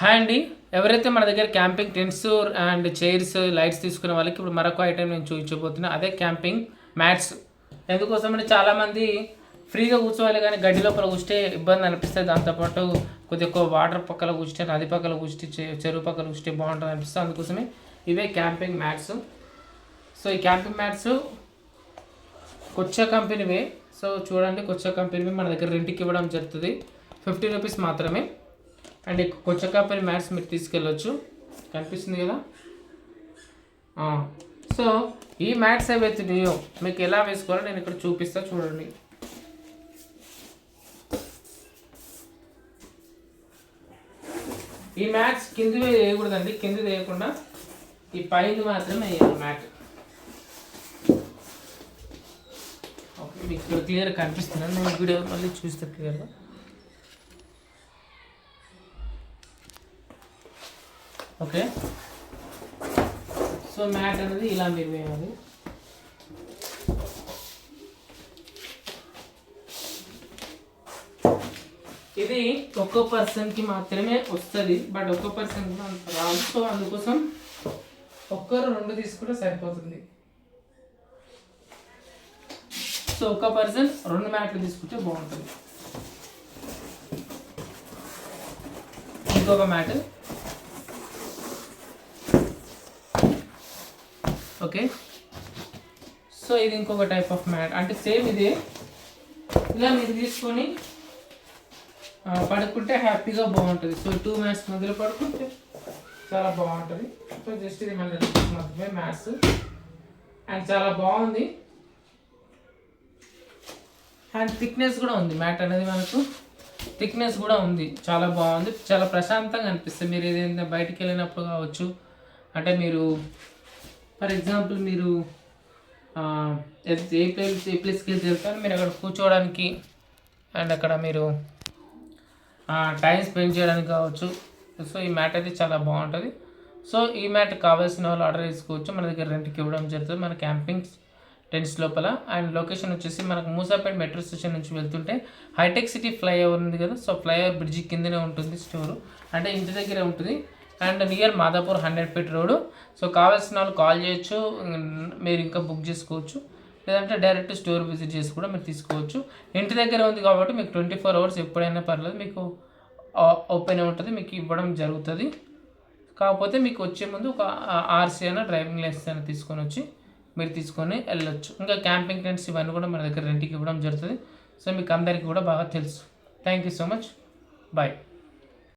Hi అండి. ఎవరైతే మన దగ్గర camping tents and chairs lights తీసుకునే వాళ్ళకి ఇప్పుడు మరొక ఐటెం నేను చూపించబోతున్నా అదే క్యాంపింగ్ మ్యాట్స్. ఎందుకోసం అంటే చాలామంది ఫ్రీగా కూర్చోవాలి కానీ గడ్డి లోపల కూర్చే ఇబ్బంది అనిపిస్తుంది. దాంతోపాటు కొద్దిగా ఎక్కువ వాటర్ పక్కల కూర్చుంటే నది పక్కల కూర్చుంటే చెరువు పక్కల కూర్చుంటే బాగుంటుంది అనిపిస్తుంది. అందుకోసమే ఇవే క్యాంపింగ్ మ్యాట్స్. సో ఈ క్యాంపింగ్ మ్యాట్స్ కొచ్చ కంపెనీవే. సో చూడండి కొచ్చ కంపెనీవి మన దగ్గర రెంట్కి ఇవ్వడం జరుగుతుంది. ఫిఫ్టీ రూపీస్ మాత్రమే. అండ్ కొచ్చకాపల్లి మ్యాట్స్ మీరు తీసుకెళ్ళొచ్చు. కనిపిస్తుంది కదా? సో ఈ మ్యాట్స్ ఏవైతున్నాయో మీకు ఎలా వేసుకోవాలో నేను ఇక్కడ చూపిస్తా చూడండి. ఈ మ్యాట్స్ కింది వేయకూడదండి. కింది వేయకుండా ఈ పైన మాత్రమే వేయాలి మ్యాట్ ఓకే మీకు ఇక్కడ క్లియర్ కనిపిస్తున్నాను నేను వీడియో మళ్ళీ చూస్తే క్లియర్గా. ఓకే. సో మ్యాట్ అనేది ఇలా మీరు వేయాలి. ఇది ఒక్క పర్సన్కి మాత్రమే వస్తుంది బట్ ఒక్క పర్సన్ కూడా అంత రాదు. సో అందుకోసం ఒక్కరు రెండు తీసుకుంటే సరిపోతుంది. సో ఒక్క పర్సన్ రెండు మ్యాట్లు తీసుకుంటే బాగుంటుంది. ఇంకొక మ్యాట్ ఓకే? సో ఇది ఇంకొక టైప్ ఆఫ్ మ్యాట్ అంటే సేమ్ ఇదే. ఇలా మీరు తీసుకొని పడుకుంటే హ్యాపీగా బాగుంటుంది. సో టూ మ్యాథ్స్ మధ్యలో పడుకుంటే చాలా బాగుంటుంది. సో జస్ట్ ఇది మళ్ళీ మాత్రమే మ్యాథ్స్ అండ్ చాలా బాగుంది. అండ్ థిక్నెస్ కూడా ఉంది. మ్యాట్ అనేది మనకు థిక్నెస్ కూడా ఉంది. చాలా బాగుంది. చాలా ప్రశాంతంగా అనిపిస్తుంది. మీరు ఏదైనా బయటికి వెళ్ళినప్పుడు కావచ్చు అంటే మీరు ఫర్ ఎగ్జాంపుల్ మీరు ఏ- ప్లేస్ ఏ ప్లేస్కి వెళ్తే వెళ్తారో మీరు అక్కడ కూర్చోవడానికి అండ్ అక్కడ మీరు టైం స్పెండ్ చేయడానికి కావచ్చు. సో ఈ మ్యాట్ అయితే చాలా బాగుంటుంది. సో ఈ మ్యాట్ కావాల్సిన వాళ్ళు ఆర్డర్ చేసుకోవచ్చు మన దగ్గర రెంట్కి ఇవ్వడం జరుగుతుంది. మన క్యాంపింగ్ టెంట్స్ లోపల. అండ్ లొకేషన్ వచ్చేసి మనకు మూసాపేట మెట్రో స్టేషన్ నుంచి వెళ్తుంటే హైటెక్ సిటీ ఫ్లైఓవర్ ఉంది కదా. సో ఫ్లైఓవర్ బ్రిడ్జి కిందనే ఉంటుంది స్టోరు. అంటే ఇంటి దగ్గరే ఉంటుంది. And near Madhapur hundred feet road. So కావాల్సిన వాళ్ళు కాల్ చేయొచ్చు మీరు ఇంకా బుక్ చేసుకోవచ్చు. లేదంటే డైరెక్ట్ స్టోర్ విజిట్ చేసి కూడా మీరు తీసుకోవచ్చు. ఇంటి దగ్గర ఉంది కాబట్టి మీకు ట్వంటీ ఫోర్ అవర్స్ ఎప్పుడైనా పర్లేదు. మీకు ఓపెన్ ఉంటుంది మీకు ఇవ్వడం జరుగుతుంది. కాకపోతే మీకు వచ్చే ముందు ఒక ఆర్సీ అయినా డ్రైవింగ్ లైసెన్స్ అయినా తీసుకొని వచ్చి మీరు తీసుకొని వెళ్ళొచ్చు. ఇంకా క్యాంపింగ్ టెంట్స్ ఇవన్నీ కూడా మన దగ్గర రెంట్కి ఇవ్వడం జరుగుతుంది. సో మీకు అందరికీ కూడా బాగా తెలుసు. Thank you so much bye